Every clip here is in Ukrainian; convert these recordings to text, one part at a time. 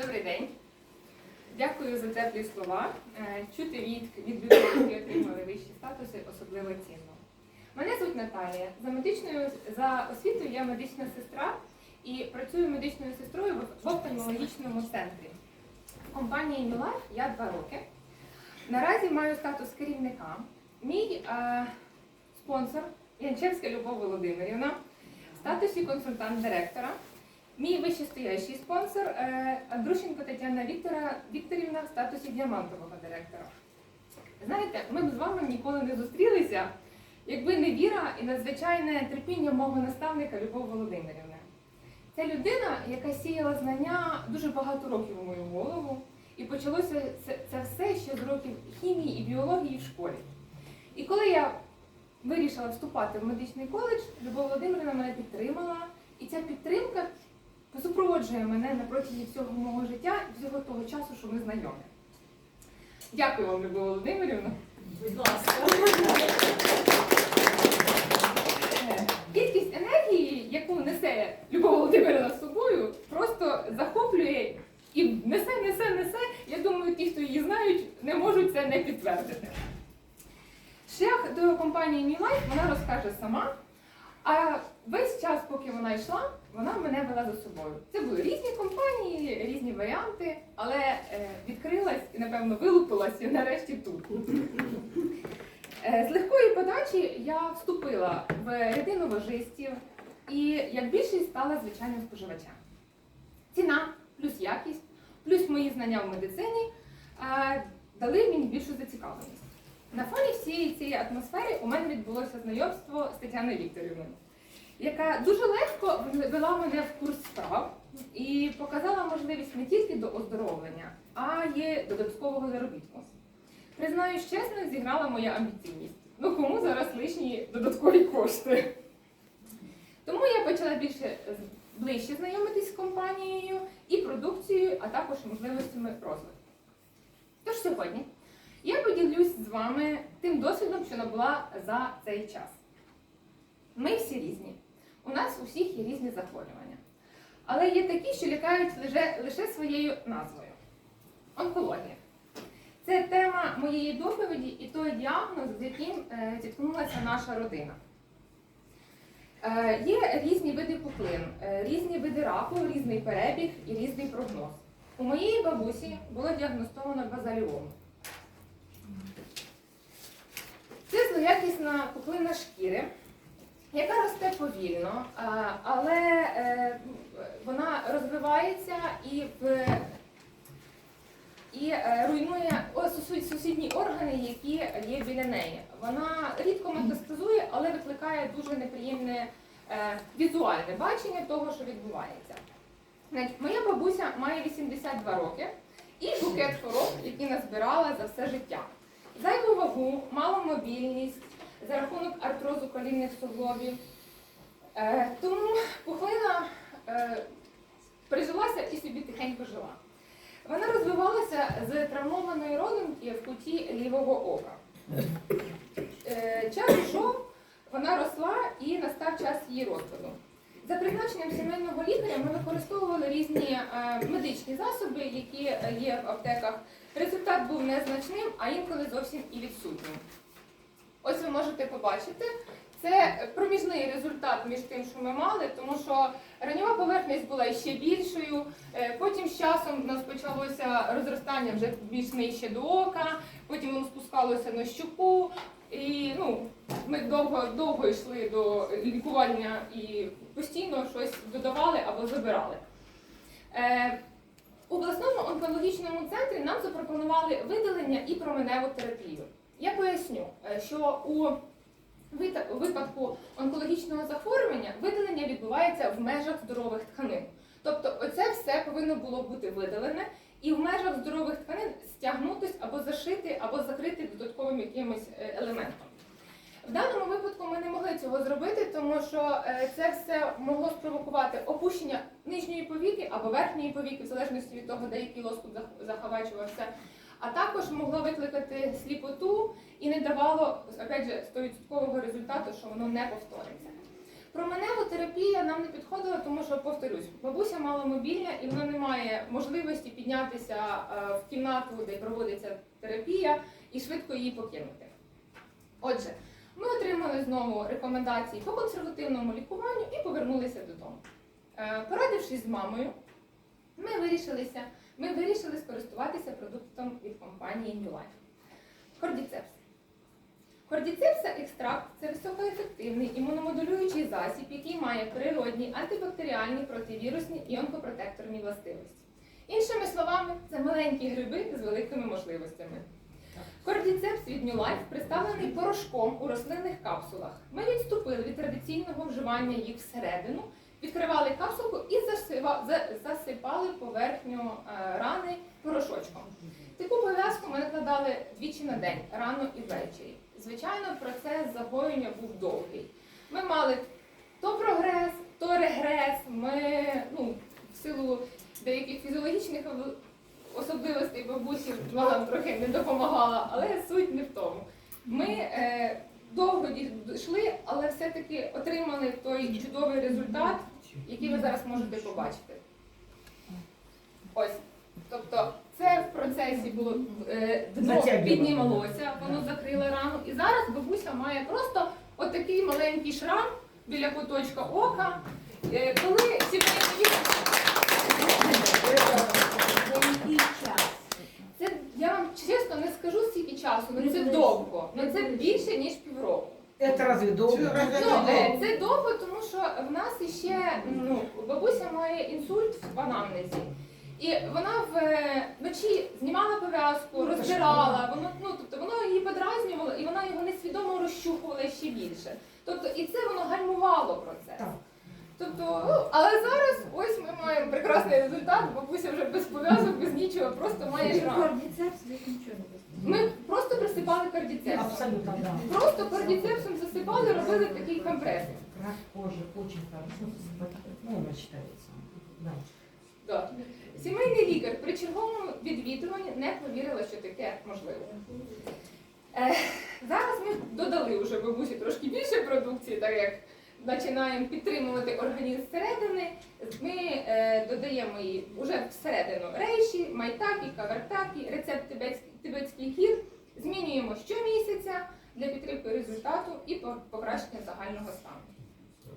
Добрий день. Дякую за теплі слова. Е, Чути від, від людей, які отримали вищі статуси, особливо цінно. Мене звуть Наталія. За медичною за освітою я медична сестра і працюю медичною сестрою в офтальмологічному центрі. В компанії Мілайф я два роки. Наразі маю статус керівника. Мій е, спонсор Янчевська Любов Володимирівна в статусі консультант директора. Мій вищестоящий спонсор е, Андрущенко Тетяна Віктора Вікторівна в статусі діамантового директора. Знаєте, ми б з вами ніколи не зустрілися, якби не віра і надзвичайне терпіння мого наставника Любов Володимирівни. Це людина, яка сіяла знання дуже багато років у мою голову, і почалося це все ще з років хімії і біології в школі. І коли я вирішила вступати в медичний коледж, Любов Володимирівна мене підтримала, і ця підтримка супроводжує мене на протязі всього мого життя і всього того часу, що ми знайомі. Дякую вам, Любов Володимирівна. Будь ласка. Е, Кількість енергії, яку несе Любов Володимирівна з собою, просто захоплює і несе, несе, несе. Я думаю, ті, хто її знають, не можуть це не підтвердити. Шлях до компанії Мій Лайф вона розкаже сама. А весь час, поки вона йшла, вона мене вела за собою. Це були різні компанії, різні варіанти, але е, відкрилась і, напевно, вилупилась і нарешті тут. Е, З легкої подачі я вступила в ряди новожистів і як більшість стала звичайним споживачем. Ціна плюс якість, плюс мої знання в медицині е, дали мені більшу зацікавленість. На фоні всієї цієї атмосфери у мене відбулося знайомство з Тетяною Вікторівною, яка дуже легко ввела мене в курс справ і показала можливість не тільки до оздоровлення, а й додаткового заробітку. Признаюсь чесно, зіграла моя амбіційність. Ну кому зараз лишні додаткові кошти? Тому я почала більше ближче знайомитись з компанією і продукцією, а також можливостями розвитку. Тож сьогодні я поділюсь з вами тим досвідом, що набула за цей час. Ми всі різні. У нас у всіх є різні захворювання. Але є такі, що лякають лише, своєю назвою. Онкологія. Це тема моєї доповіді і той діагноз, з яким е, зіткнулася наша родина. Е, є різні види пухлин, е, різні види раку, різний перебіг і різний прогноз. У моєї бабусі було діагностовано базаліому. Це злоякісна пухлина шкіри, яка росте повільно, але е, вона розвивається і в і е, руйнує сусідні органи, які є біля неї. Вона рідко метастазує, але викликає дуже неприємне е, візуальне бачення того, що відбувається. Моя бабуся має 82 роки і букет хвороб, які назбирала за все життя. Зайву вагу, маломобільність за рахунок артрозу колінних суглобів. Е, тому пухлина е, прижилася і собі тихенько жила. Вона розвивалася з травмованої родинки в куті лівого ока. Е, Час йшов, вона росла і настав час її розпаду. За призначенням сімейного лікаря ми використовували різні медичні засоби, які є в аптеках. Результат був незначним, а інколи зовсім і відсутнім. Ось ви можете побачити. Це проміжний результат між тим, що ми мали, тому що раньова поверхність була ще більшою. е, Потім з часом в нас почалося розростання вже більш нижче до ока, потім воно спускалося на щуку. І ну, ми довго, довго йшли до лікування і постійно щось додавали або забирали. Е, у обласному онкологічному центрі нам запропонували видалення і променеву терапію. Я поясню, е, що у випадку онкологічного захворювання видалення відбувається в межах здорових тканин. Тобто, оце все повинно було бути видалене і в межах здорових тканин стягнутись або зашити, або закрити додатковим якимось е, елементом. В даному випадку ми не могли цього зробити, тому що е, це все могло спровокувати опущення нижньої повіки або верхньої повіки, в залежності від того, де який лоскут зах- заховачувався. А також могло викликати сліпоту і не давало опять же, 100% результату, що воно не повториться. Променева терапія нам не підходила, тому що, повторюсь, бабуся маломобільна і вона не має можливості піднятися е, в кімнату, де проводиться терапія, і швидко її покинути. Отже, ми отримали знову рекомендації по консервативному лікуванню і повернулися додому. Е, Порадившись з мамою, ми вирішилися, ми вирішили скористуватися продуктом від компанії New Life. Кордіцепс. Кордіцепса екстракт це високоефективний імуномодулюючий засіб, який має природні антибактеріальні, противірусні і онкопротекторні властивості. Іншими словами, це маленькі гриби з великими можливостями. Кордіцепс від New Life представлений порошком у рослинних капсулах. Ми відступили від традиційного вживання їх всередину, відкривали капсулку і засипали поверхню е, рани порошочком. Таку пов'язку ми накладали двічі на день, рано і ввечері. Звичайно, процес загоєння був довгий. Ми мали то прогрес, то регрес. Ми ну, в силу деяких фізіологічних особливостей бабусі нам трохи не допомагала, але суть не в тому. Ми е, довго йшли, але все-таки отримали той чудовий результат, який ви зараз можете побачити. Ось. Тобто це в процесі було е, дно піднімалося, воно закрило рану. І зараз бабуся має просто отакий маленький шрам біля куточка ока. Е, коли сімейні це я вам чесно не скажу скільки часу, але це довго. Ну це більше ніж півроку. Это разве долго? Ну, е, це довго, тому що в нас іще ну, бабуся має інсульт в анамнезі. І вона вночі знімала пов'язку, розбирала, воно, ну, тобто воно її подразнювало, і вона його несвідомо розчухувала ще більше. Тобто, і це воно гальмувало процес. Так. Тобто, ну, але зараз ось ми маємо прекрасний результат, бабуся вже без пов'язок, без нічого, просто має шрам. Кордіцепс ви нічого не Ми присипали кардіцепсом. Абсолютно, да. Просто кардіцепсом засипали, робили такий компрес. Рак кожи очень хорошо. Ну, он считается. Да. Так. Сімейний лікар при черговому відвідуванні не повірила, що таке можливо. Е, зараз ми додали вже бабусі трошки більше продукції, так як починаємо підтримувати організм зсередини. Ми е, додаємо її вже всередину рейші, майтакі, кавертакі, рецепт тибетський гір. Змінюємо щомісяця для підтримки результату і покращення загального стану.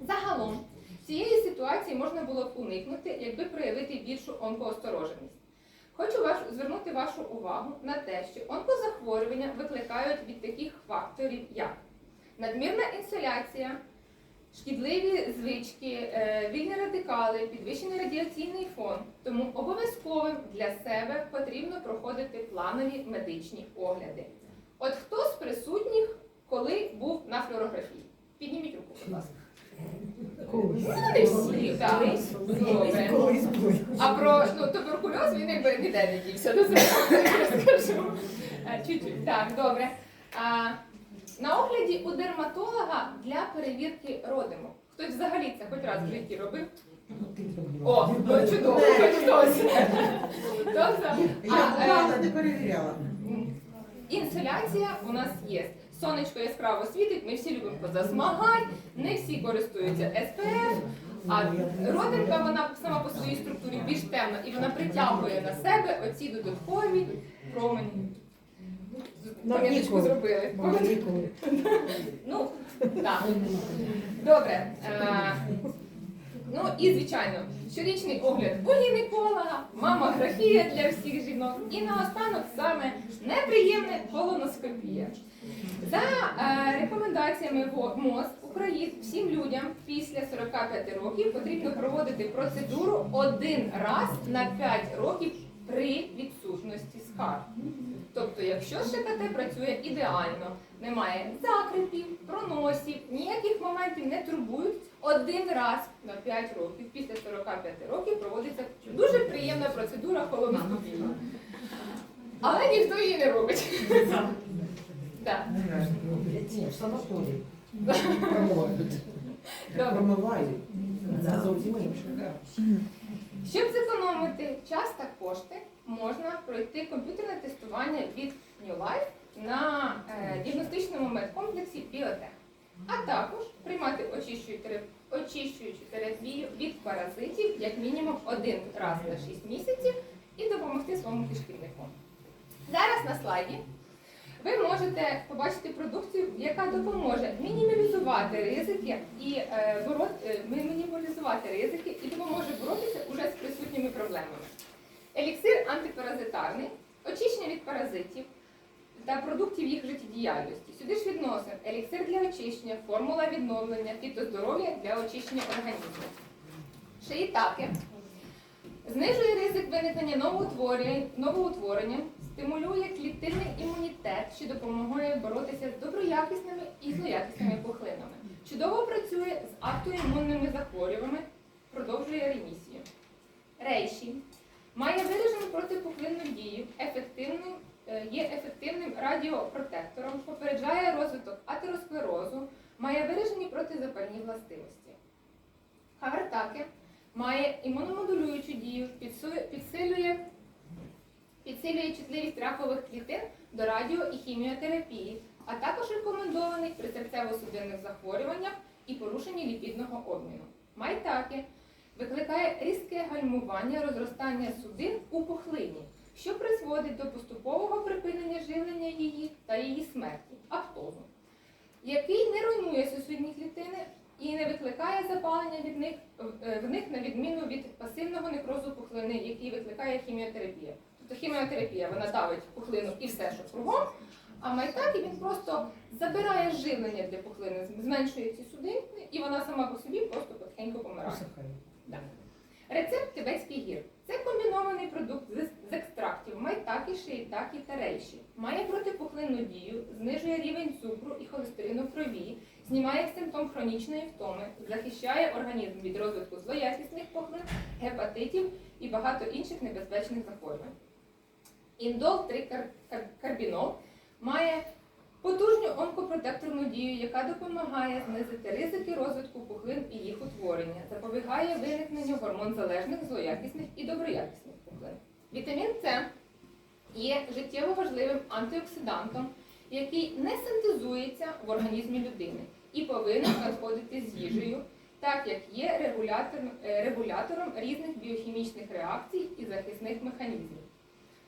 Загалом цієї ситуації можна було б уникнути, якби проявити більшу онкоостороженість. Хочу ваш, звернути вашу увагу на те, що онкозахворювання викликають від таких факторів, як надмірна інсоляція, шкідливі звички, е, вільні радикали, підвищений радіаційний фон. Тому обов'язковим для себе потрібно проходити планові медичні огляди. От хто з присутніх, коли був на флюорографії? Підніміть руку, будь ласка. Колись. Ну, всі, так. Добре. А про ну, туберкульоз він якби ніде не дівся, розкажу. Е, Чуть-чуть. Так, добре. А, на огляді у дерматолога для перевірки родиму. Хтось взагалі це хоч раз в житті робив? О, ну, чудово, хоч хтось. Тобто, Я а, е, не перевіряла. Інсоляція у нас є. Сонечко яскраво світить, ми всі любимо позасмагати, не всі користуються СПФ, а родинка вона сама по своїй структурі більш темна і вона притягує на себе оці додаткові промені. Пам'яточку зробили. Ніколи. Ну, так. Добре. Е, ну і звичайно, щорічний огляд у гінеколога, мамографія для всіх жінок. І наостанок саме неприємне колоноскопія. За е, рекомендаціями МОЗ України всім людям після 45 років потрібно проводити процедуру один раз на 5 років при відсутності скарг. Тобто, якщо ШКТ працює ідеально, немає закрипів, проносів, ніяких моментів не турбують, один раз на 5 років, після 45 років проводиться дуже приємна процедура колоноскопії. Але ніхто її не робить. Так. В санаторії. Промивають. Щоб зекономити час та кошти, можна пройти комп'ютерне тестування від New Life на е, діагностичному медкомплексі Біотех, а також приймати очищуючу терап- терапію від паразитів як мінімум один раз на 6 місяців і допомогти своєму кишківнику. Зараз на слайді ви можете побачити продукцію, яка допоможе мінімалізувати ризики і е, боро- е, ризики і допоможе боротися уже з присутніми проблемами. Еліксир антипаразитарний, очищення від паразитів та продуктів їх життєдіяльності. Сюди ж відносимо еліксир для очищення, формула відновлення, фітоздоров'я для очищення організму. Шиїтаки знижує ризик виникнення новоутворення, новоутворення, стимулює клітинний імунітет, що допомагає боротися з доброякісними і злоякісними пухлинами. Чудово працює з автоімунними захворюваннями, продовжує ремісію. Рейші має виражену протипухлинну дію, ефективним, е, є ефективним радіопротектором, попереджає розвиток атеросклерозу, має виражені протизапальні властивості. Хавертаки має імуномодулюючу дію, підсилює, підсилює чутливість ракових клітин до радіо і хіміотерапії, а також рекомендований при серцево-судинних захворюваннях і порушенні ліпідного обміну. Майтаки викликає різке гальмування розростання судин у пухлині, що призводить до поступового припинення живлення її та її смерті, аптозу, який не руйнує сусідні клітини і не викликає запалення від них, е, в них на відміну від пасивного некрозу пухлини, який викликає хіміотерапія. Тобто хіміотерапія вона давить пухлину і все, що кругом, а майтакі він просто забирає живлення для пухлини, зменшує ці судини, і вона сама по собі просто потихеньку помирає. Рецепт тибетський гір. Це комбінований продукт з, екстрактів майтакі, шиїтакі та рейші. Має протипухлинну дію, знижує рівень цукру і холестерину в крові, знімає симптом хронічної втоми, захищає організм від розвитку злоякісних пухлин, гепатитів і багато інших небезпечних захворювань. Індол 3 карбінол має потужну онкопротекторну дію, яка допомагає знизити ризики розвитку пухлин і їх утворення, запобігає виникненню гормонзалежних, злоякісних і доброякісних пухлин. Вітамін С є життєво важливим антиоксидантом, який не синтезується в організмі людини і повинен надходити з їжею, так як є регулятором, е, регулятором різних біохімічних реакцій і захисних механізмів.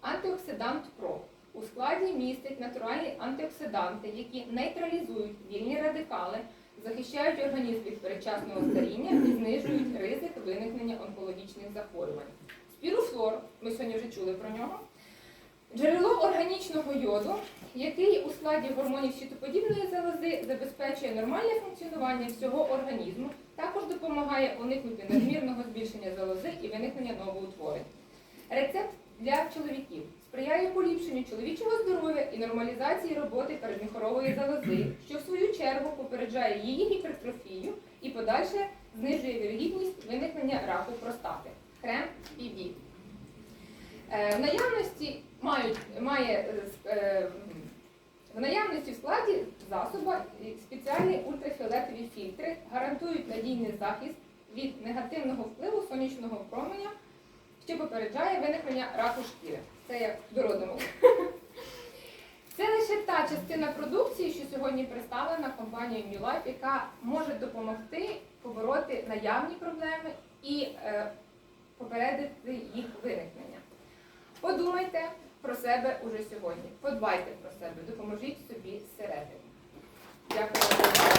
Антиоксидант ПРО у складі містить натуральні антиоксиданти, які нейтралізують вільні радикали, захищають організм від передчасного старіння і знижують ризик виникнення онкологічних захворювань. Спіруфлор, ми сьогодні вже чули про нього. Джерело органічного йоду, який у складі гормонів щитоподібної залози забезпечує нормальне функціонування всього організму, також допомагає уникнути надмірного збільшення залози і виникнення новоутворень. Рецепт для чоловіків сприяє поліпшенню чоловічого здоров'я і нормалізації роботи передміхорової залози, що в свою чергу попереджає її гіпертрофію і подальше знижує вірогідність виникнення раку простати. Крем PB. Е, В наявності мають, має е, е, в наявності в складі засоба спеціальні ультрафіолетові фільтри гарантують надійний захист від негативного впливу сонячного променя, попереджає виникнення раку шкіри. Це як до родому. Це лише та частина продукції, що сьогодні представлена компанією Life, яка може допомогти побороти наявні проблеми і е, попередити їх виникнення. Подумайте про себе уже сьогодні. Подбайте про себе, допоможіть собі зсередини. Дякую.